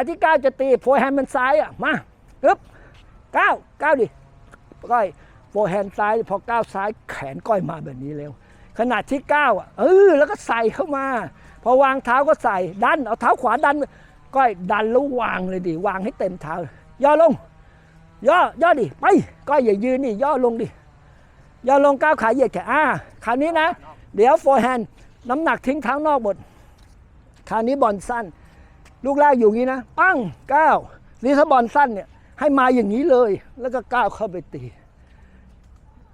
อันที่เก้าจะตีโฟร์แฮนด์มันซ้ายอะมาฮึบเก้าเก้าดิก้อยโฟร์แฮนด์ซ้ายพอก้าวซ้ายแขนก้อยมาแบบนี้เร็วขนาดที่เก้าอะเออแล้วก็ใส่เข้ามา พอวางเท้าก็ใส่ดันเอาเท้าขวาดันก้อยดันแล้ววางเลยดิวางให้เต็มเท้าย่อลง ย่อย่อดิไปก้อยอย่ายืนนี่ย่อลงดิย่อลงก้าวขาเหยียดแขนอ่าคราวนี้นะ เดี๋ยวโฟร์แฮนด์น้ำหนักทิ้งเท้านอกหมดคราวนี้บอลสั้น ลูกแรกอยู่งี้นะปั้งก้าวนี่ถ้าบอลสั้นเนี่ยให้มาอย่างนี้เลย แล้วก็ก้าวเข้าไปตี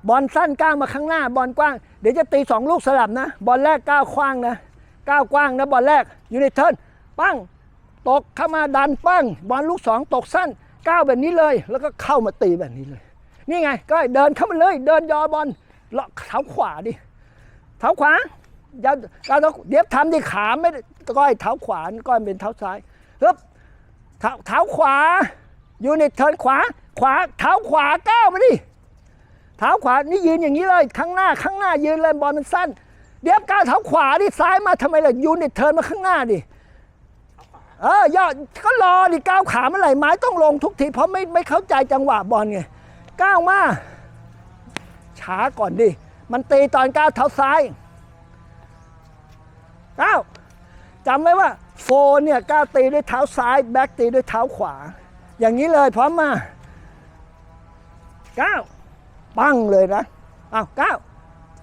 บอลสั้นก้าวมาข้างหน้า บอลกว้าง เดี๋ยวจะตีสองลูกสลับนะ บอลแรกก้าวกว้างนะก้าวกว้างนะบอลแรกอยู่ในเทิร์นปั้งตกเข้ามาดันปั้งบอลลูกสองตกสั้นก้าวแบบนี้เลย แล้วก็เข้ามาตีแบบนี้เลย นี่ไง ก็เดินเข้ามาเลย เดินยอบอลเลาะเท้าขวาดิเท้าขวา ย่าก้าวเท้าเดี๋ยวทำดิขาไม่ก้อยเท้าขวาก้อยเป็นเท้าซ้ายฮึบเท้าเท้าขวาอยู่ในเทินขวา ขวาเท้าขวาก้าวมาดิเท้าขวานี่ยืนอย่างนี้เลยข้างหน้าข้างหน้ายืนเลยบอลมันสั้น เดี๋ยวก้าวเท้าขวาดิซ้ายมาทำไมล่ะยูนิตเทินมาข้างหน้าดิเออย่อก็รอดิก้าวขาเมื่อไหร่ไม้ต้องลงทุกทีเพราะไม่ไม่เข้าใจจังหวะบอลไงก้าวมาช้าก่อนดิมันตีตอนก้าวเท้าซ้าย ก้าวจำไว้ว่าโฟนเนี่ยก้าวตีด้วยเท้าซ้ายแบ็กตีด้วยเท้าขวา อย่างนี้เลยพร้อมมาก้าวปั้งเลยนะอ้าวก้าว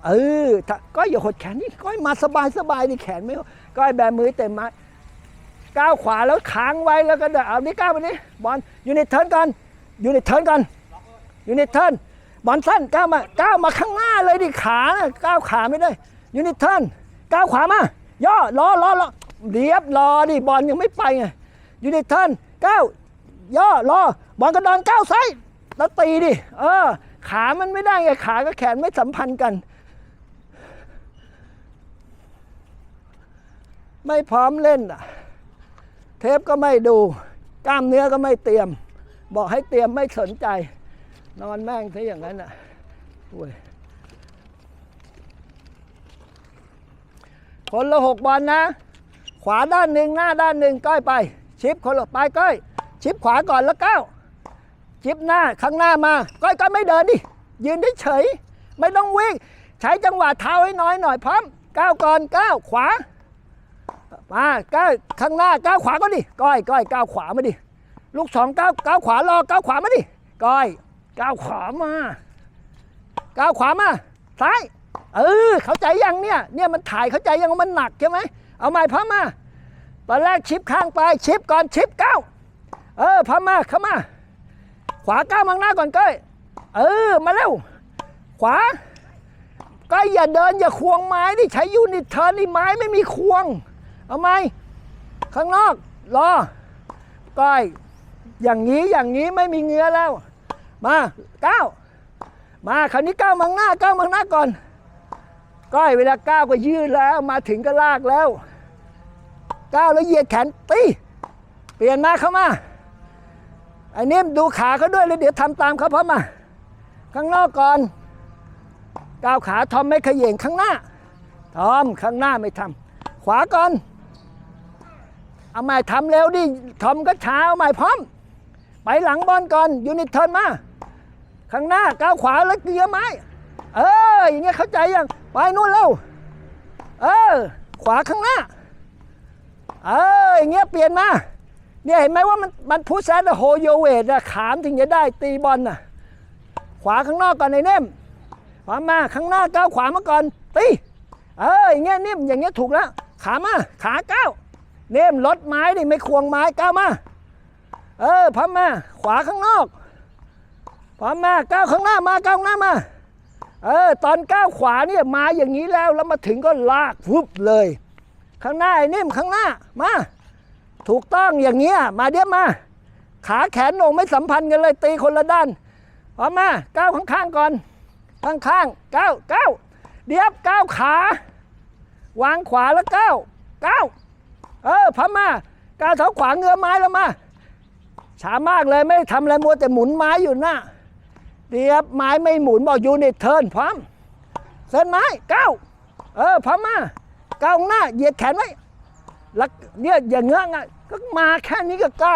เออถ้าก็อย่าหดแขนนี่ก้อยมาสบายสบายดิแขนไม่ก้อยแบมือเต็มไม้ก้าวขวาแล้วค้างไว้แล้วก็เดินเอานี่ก้าวไปนี่บอลอยู่ในเทิร์นก่อนอยู่ในเทิร์นก่อนอยู่ในเทิร์นบอลสั้นก้าวมาก้าวมาข้างหน้าเลยดิขานะก้าวขาไม่ได้อยู่ในเทิร์นก้าวขวามา ย่อรอรอรอเรียบรอดิบอลยังไม่ไปไงอยู่ในเทิร์นก้าย่อรอบอลกระดอนก้าวซ้ายแล้วตีดิเออ ขามันไม่ได้ไงขากับแขนไม่สัมพันธ์กัน ไม่พร้อมเล่นอะ เทปก็ไม่ดู กล้ามเนื้อก็ไม่เตรียม บอกให้เตรียมไม่สนใจ นอนแม่งซะอย่างนั้นอะโอ้ย คนละหกบอลนะ ขวาด้านหนึ่งหน้าด้านหนึ่งก้อยไป ชิปคนละไปก้อยชิปขวาก่อนแล้วก้าวชิปหน้าข้างหน้ามาก้อยก็ไม่เดินดิยืนเฉยไม่ต้องวิ่ง ใช้จังหวะเท้าให้น้อยหน่อยพร้อมก้าวก่อนก้าวขวามาก้าวข้างหน้าก้าวขวาก็ดิก้อยก้อยก้าวขวามาดิลูกสองก้าวก้าวขวารอก้าวขวามาดิก้อยก้าวขวามาก้าวขวามาซ้าย เออ เข้าใจยังเนี่ย เนี่ยมันถ่ายเข้าใจยังว่ามันหนักใช่ไหม เอาใหม่พร้อมา ตอนแรกชิปข้างไป ชิปก่อนชิปก้า เออพร้อมาเข้ามา ขวาก้าวมังหน้าก่อนก้อยเออ มาเร็ว ขวา ก้อยอย่าเดินอย่าควงไม้ดิใช้ยูนิตเทิร์นนี่ไม้ไม่มีควง เอาไหมข้างนอก รอ ก้อย อย่างนี้อย่างนี้ไม่มีเงื้อแล้ว มาก้าวมาคราวนี้ก้าวมังหน้าก้าวมังหน้าก่อน ก้อยเวลาก้าวก็ยืดแล้วมาถึงก็ลากแล้วก้าวแล้วเหยียดแขนตีเปลี่ยนมาเข้ามาไอ้นิ่มดูขาเขาด้วยเลยเดี๋ยวทำตามเขาพร้อมมา ข้างนอกก่อนก้าวขาทอมไม่เขย่งข้างหน้าทอมข้างหน้าไม่ทำขวาก่อนเอาใหม่ทำเร็วดิทอมก็ช้าเอาใหม่พร้อม ไปหลังบอลก่อนยูนิตเทิร์นมา ข้างหน้าก้าวขวาแล้วเกลียไม้ เอออย่างเงี้ยเข้าใจยังไปนู่นเร็วเออขวาข้างหน้าเอออย่างเงี้ยเปลี่ยนมาเนี่ยเห็นไหมว่ามันมันพุชแซดโฮโยเวตอะขามถึงจะได้ตีบอลน่ะขวาข้างนอกก่อนไอ้เน่มขวามาข้างหน้าก้าวขวามาก่อนตีเอออย่างเงี้ยนิ่มอย่างเงี้ยถูกแล้วขามาขาก้าวเน่มลดไม้ดิไม่ควงไม้ก้าวมาเออพับมาขวาข้างนอกพับมาก้าวข้างหน้ามาก้าวข้างหน้ามา เออตอนก้าวขวาเนี่ยมาอย่างนี้แล้วแล้วมาถึงก็ลากวุบเลย ข้างหน้าไอ้นิ่มข้างหน้ามาถูกต้องอย่างเงี้ยมาเดี๋ยวมา ขาแขนโหน่งไม่สัมพันธ์กันเลยตีคนละด้านพร้อมมาก้าวข้างๆก่อน ข้างๆก้าวก้าวเดี๋ยวก้าวขาวางขวาแล้วก้าวก้าวเออพับมาก้าวเท้าขวาเงื้อไม้แล้วมาช้ามากเลยไม่ทำอะไรมัวแต่หมุนไม้อยู่หน้า เดียบไม้ไม่หมุนบอกยูนิตเทิร์นพร้อมเส้นไม้ก้าวเออพร้อมาก้าวข้าหน้าเหยียดแขนไว้แล้วเนี่ยอย่างเงื้องอะก็มาแค่นี้ก็ก้าว